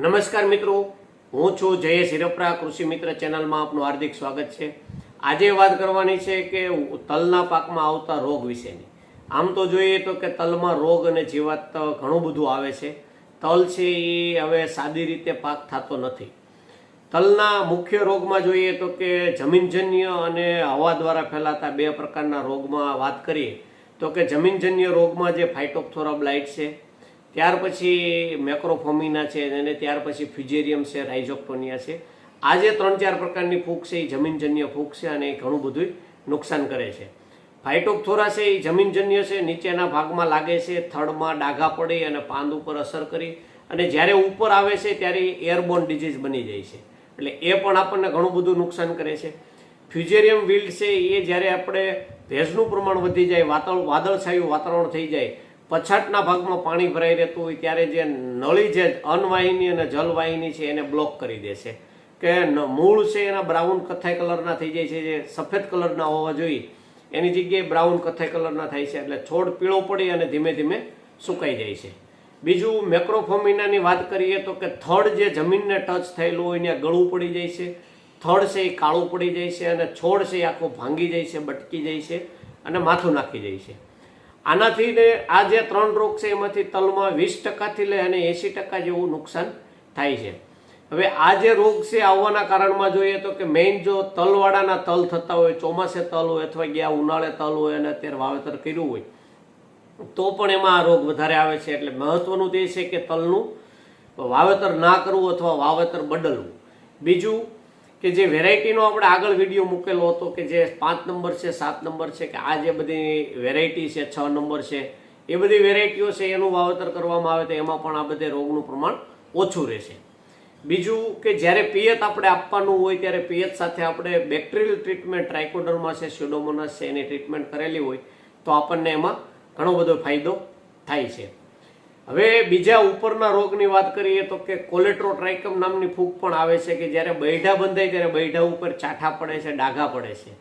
નમસ્કાર મિત્રો. હું છું જયેશ હિરપરા, કૃષિ મિત્ર ચેનલમાં આપનું હાર્દિક સ્વાગત છે. આજે વાત કરવાની છે કે તલના પાકમાં આવતા રોગ વિશેની. આમ તો જોઈએ તો કે તલમાં રોગ અને જીવાત ઘણું બધું આવે છે. તલ છે એ હવે સાદી રીતે પાક થતો નથી. તલના મુખ્ય રોગમાં જોઈએ તો કે જમીનજન્ય અને હવા દ્વારા ફેલાતા બે પ્રકારના રોગમાં વાત કરીએ તો કે જમીનજન્ય રોગમાં જે ફાઇટોક્થોરા બ્લાઇટ છે ત્યાર પછી મેક્રોફોમિના છે અને ત્યાર પછી ફ્યુજેરિયમ છે, રાઇઝોક્ટોનિયા છે. આ જે ત્રણ ચાર પ્રકારની ફૂગ છે, એ જમીનજન્ય ફૂગ છે અને એ ઘણું બધું નુકસાન કરે છે. ફાઇટોકથોરા છે, એ જમીનજન્ય છે, નીચેના ભાગમાં લાગે છે, થડમાં ડાઘા પડી અને પાંદ ઉપર અસર કરી અને જ્યારે ઉપર આવે છે ત્યારે એરબોર્ન ડિઝીઝ બની જાય છે. એટલે એ પણ આપણને ઘણું બધું નુકસાન કરે છે. ફ્યુજેરિયમ વિલ્ડ છે, એ જ્યારે આપણે ભેજનું પ્રમાણ વધી જાય, વાતળ વાદળછાયું વાતાવરણ થઈ જાય પછાટના ભાગમાં પાણી ભરાઈ રહેતું હોય ત્યારે જે નળી જે અનવાહિની અને જલવાહિની છે એને બ્લોક કરી દે છે. કે મૂળ છે એના બ્રાઉન કથ્થાઈ કલરના થઈ જાય છે, જે સફેદ કલરના હોવા જોઈએ. એની જગ્યાએ બ્રાઉન કથ્થાઈ કલરના થાય છે, એટલે છોડ પીળો પડી અને ધીમે ધીમે સુકાઈ જાય છે. બીજું મેક્રોફોમિનાની વાત કરીએ તો કે થડ જે જમીનને ટચ થયેલું હોય ત્યાં ગળું પડી જાય છે. થડ છે એ કાળું પડી જાય છે અને છોડ છે એ આખો ભાંગી જાય છે, બટકી જાય છે અને માથું નાખી જાય છે. આનાથી ને આ જે ત્રણ રોગ છે એમાંથી તલમાં વીસ ટકાથી લઈ અને એંસી ટકા જેવું નુકસાન થાય છે. હવે આ જે રોગ છે આવવાના કારણમાં જોઈએ તો કે મેઇન જો તલવાળાના તલ થતા હોય, ચોમાસે તલ હોય અથવા ગયા ઉનાળે તલ હોય અને અત્યારે વાવેતર કર્યું હોય, તો પણ એમાં આ રોગ વધારે આવે છે. એટલે મહત્વનું તે છે કે તલનું વાવેતર ના કરવું અથવા વાવેતર બદલવું. બીજું કે જે વેરાયટીનો આપણે આગળ વીડિયો મૂકેલો હતો કે જે પાંચ નંબર છે, સાત નંબર છે, કે આ જે બધી વેરાયટી છે, છ નંબર છે, એ બધી વેરાયટીઓ છે એનું વાવેતર કરવામાં આવે તો એમાં પણ આ બધે રોગનું પ્રમાણ ઓછું રહેશે. બીજું કે જ્યારે પિયત આપણે આપવાનું હોય ત્યારે પિયત સાથે આપણે બેક્ટેરિયલ ટ્રીટમેન્ટ ટ્રાઇકોડર્મા છે સ્યુડોમોનસ છે, એની ટ્રીટમેન્ટ કરેલી હોય તો આપણને એમાં ઘણો બધો ફાયદો થાય છે. હવે બીજા ઉપરના રોગની વાત કરીએ તો કે કોલેટ્રોટ્રાઇકમ નામની ફૂગ પણ આવે છે કે જ્યારે બૈઠા બંધાય ત્યારે બૈઢા ઉપર ચાઠા પડે છે, ડાઘા પડે છે.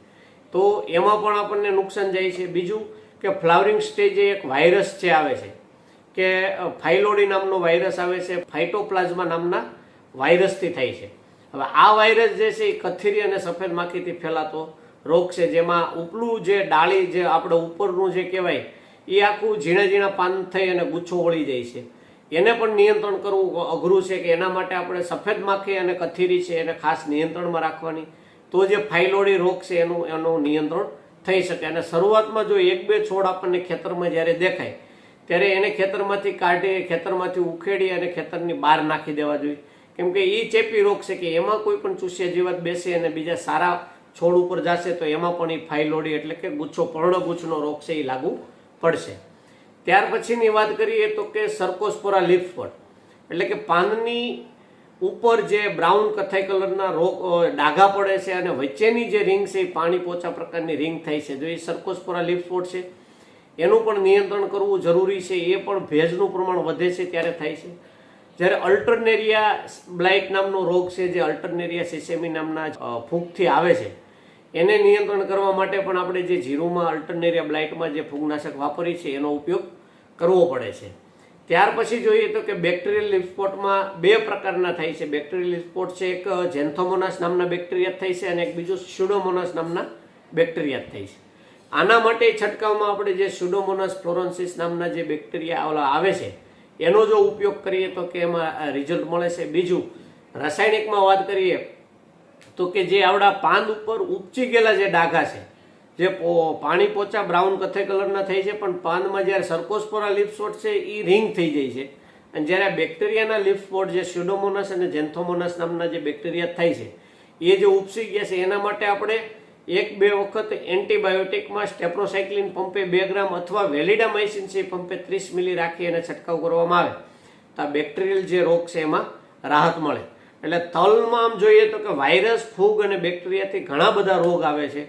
તો એમાં પણ આપણને નુકસાન જાય છે. બીજું કે ફ્લાવરિંગ સ્ટેજે એક વાયરસ છે આવે છે કે ફાઇલોડી નામનો વાયરસ આવે છે, ફાઇટોપ્લાઝમા નામના વાયરસથી થાય છે. હવે આ વાયરસ જે છે એ કથીરી અને સફેદ માખીથી ફેલાતો રોગ છે. જેમાં ઉપલું જે ડાળી જે આપણે ઉપરનું જે કહેવાય એ આખું ઝીણા ઝીણા પાન થઈ અને ગુચ્છો વળી જાય છે. એને પણ નિયંત્રણ કરવું અઘરું છે કે એના માટે આપણે સફેદ માખી અને કથીરી છે એને ખાસ નિયંત્રણમાં રાખવાની. તો જે ફાઇલોડી રોગ છે એનું એનું નિયંત્રણ થઈ શકે. અને શરૂઆતમાં જો એક બે છોડ આપણને ખેતરમાં જ્યારે દેખાય, ત્યારે એને ખેતરમાંથી કાઢી, ખેતરમાંથી ઉખેડી અને ખેતરની બહાર નાખી દેવા જોઈએ. કેમ કે એ ચેપી રોગ છે કે એમાં કોઈ પણ ચૂસ્યા જીવાત બેસે અને બીજા સારા છોડ ઉપર જશે તો એમાં પણ એ ફાઇલોડી એટલે કે ગુચ્છો, પર્ણગુચ્છનો રોગ છે એ લાગુ પડશે. ત્યાર પછીની વાત કરીએ તો કે સરકોસ્પોરા લીફ એટલે કે પાનની ઉપર જે બ્રાઉન કથાઈ કલરના રોગ ડાઘા પડે છે અને વચ્ચેની જે રિંગ છે એ પાણી પોચા પ્રકારની રિંગ થાય છે. જો એ સરકોસ્પોરા લીફ છે, એનું પણ નિયંત્રણ કરવું જરૂરી છે. એ પણ ભેજનું પ્રમાણ વધે છે ત્યારે થાય છે. જ્યારે અલ્ટરનેરિયા બ્લાઇટ નામનો રોગ છે, જે અલ્ટરનેરિયા સિસેમી નામના ફૂગથી આવે છે એને નિયંત્રણ કરવા માટે પણ આપણે જે જીરુમાં અલ્ટરનેરિયા બ્લાઇટમાં જે ફૂગનાશક વાપરી છે, એનો ઉપયોગ કરવો પડે છે. ત્યાર પછી જોઈએ તો કે બેક્ટેરિયલ લિપસ્પોટમાં બે પ્રકારના થાય છે. બેક્ટેરિયલ લિપસ્પોટ છે, એક જેન્થોમોનાસ નામના બેક્ટેરિયા થાય છે અને એક બીજું સ્યુડોમોનાસ નામના બેક્ટેરિયા થાય છે. આના માટે છંટકાવમાં આપણે જે સ્યુડોમોનાસ ફ્લોરોન્સિસ નામના જે બેક્ટેરિયા ઓલા આવે છે, એનો જો ઉપયોગ કરીએ તો કે એમાં રિઝલ્ટ મળે છે. બીજું, રાસાયણિકમાં વાત કરીએ તો કે જે આવડા પાંદ ઉપર ઉપચી ગયેલા જે ડાઘા છે, જે પાણી પોચા બ્રાઉન કથે કલરના થાય છે, પણ પાનમાં જ્યારે સરકોસ્પોરા લીફ સ્પોટ છે એ રિંગ થઈ જાય છે. અને જ્યારે બેક્ટેરિયાના લીફ સ્પોટ જે સ્યુડોમોનસ અને જેન્થોમોનસ નામના જે બેક્ટેરિયા થાય છે, એ જે ઉપસી ગયા છે, એના માટે આપણે એક બે વખત એન્ટીબાયોટિકમાં સ્ટેપ્રોસાયક્લિન પંપે બે ગ્રામ અથવા વેલિડામાઇસિન છે પંપે ત્રીસ મિલી રાખી અને છંટકાવ કરવામાં આવે. તો આ બેક્ટેરિયલ જે રોગ છે, એમાં રાહત મળે. એટલે તલમાં આમ જોઈએ તો કે વાયરસ, ફૂગ અને બેક્ટેરિયાથી ઘણા બધા રોગ આવે છે.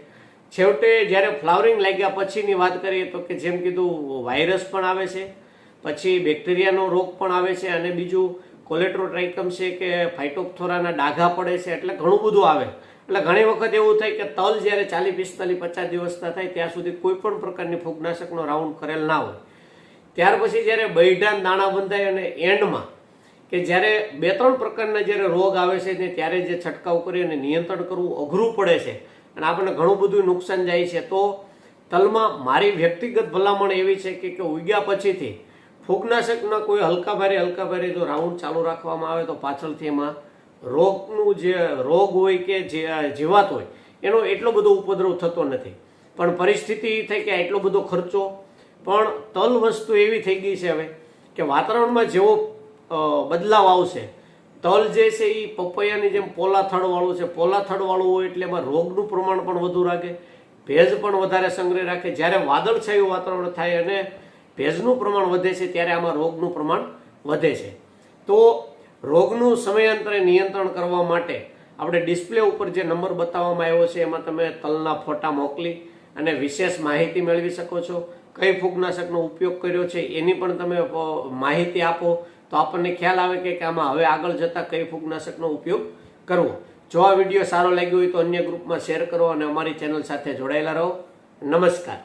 છેવટે જ્યારે ફ્લાવરિંગ લાગ્યા પછીની વાત કરીએ તો કે જેમ કીધું, વાયરસ પણ આવે છે, પછી બેક્ટેરિયાનો રોગ પણ આવે છે અને બીજું કોલેટ્રોટ્રાઇકમ છે કે ફાઇટોપ્થોરાના ડાઘા પડે છે, એટલે ઘણું બધું આવે. એટલે ઘણી વખત એવું થાય કે તલ જ્યારે ચાલીસ, પિસ્તાલીસ, પચાસ દિવસના થાય ત્યાં સુધી કોઈ પણ પ્રકારની ફૂગનાશકનો રાઉન્ડ કરેલ ના હોય. ત્યાર પછી જ્યારે બૈઢાન દાણા બંધાય અને એન્ડમાં કે જ્યારે બે ત્રણ પ્રકારના જ્યારે રોગ આવે છે ને ત્યારે જે છંટકાવ કરી અને નિયંત્રણ કરવું અઘરું પડે છે અને આપણને ઘણું બધું નુકસાન જાય છે, તો તલમાં મારી વ્યક્તિગત ભલામણ એવી છે કે કે ઉગ્યા પછીથી ફૂગનાશકના કોઈ હલકા ભારે હલકા ભારે જો રાઉન્ડ ચાલુ રાખવામાં આવે તો પાછળથી એમાં રોગનું જે રોગ હોય કે જે જીવાત હોય, એનો એટલો બધો ઉપદ્રવ થતો નથી. પણ પરિસ્થિતિ એ થઈ કે એટલો બધો ખર્ચો. પણ તલ વસ્તુ એવી થઈ ગઈ છે હવે કે વાતાવરણમાં જેવો બદલાવ આવશે. તલ જે છે એ પપૈયાની જેમ પોલા થડવાળું છે. પોલા થડવાળું હોય એટલે એમાં રોગનું પ્રમાણ પણ વધુ રાખે. ભેજ પણ વધારે સંગ્રહ રાખે. જ્યારે વાદળછાયું વાતાવરણ થાય અને ભેજનું પ્રમાણ વધે છે, ત્યારે આમાં રોગનું પ્રમાણ વધે છે. તો રોગનું સમયાંતરે નિયંત્રણ કરવા માટે આપણે ડિસ્પ્લે ઉપર જે નંબર બતાવવામાં આવ્યો છે, એમાં તમે તલના ફોટા મોકલી અને વિશેષ માહિતી મેળવી શકો છો. કઈ ફૂગનાશકનો ઉપયોગ કર્યો છે, એની પણ તમે માહિતી આપો. તો આપણને ખ્યાલ આવે કે આમાં હવે આગળ જતાં કઈ ફૂગનાશકનો ઉપયોગ કરવો. જો આ વીડિયો સારો લાગ્યો હોય તો અન્ય ગ્રુપમાં શેર કરો અને અમારી ચેનલ સાથે જોડાયેલા રહો. નમસ્કાર.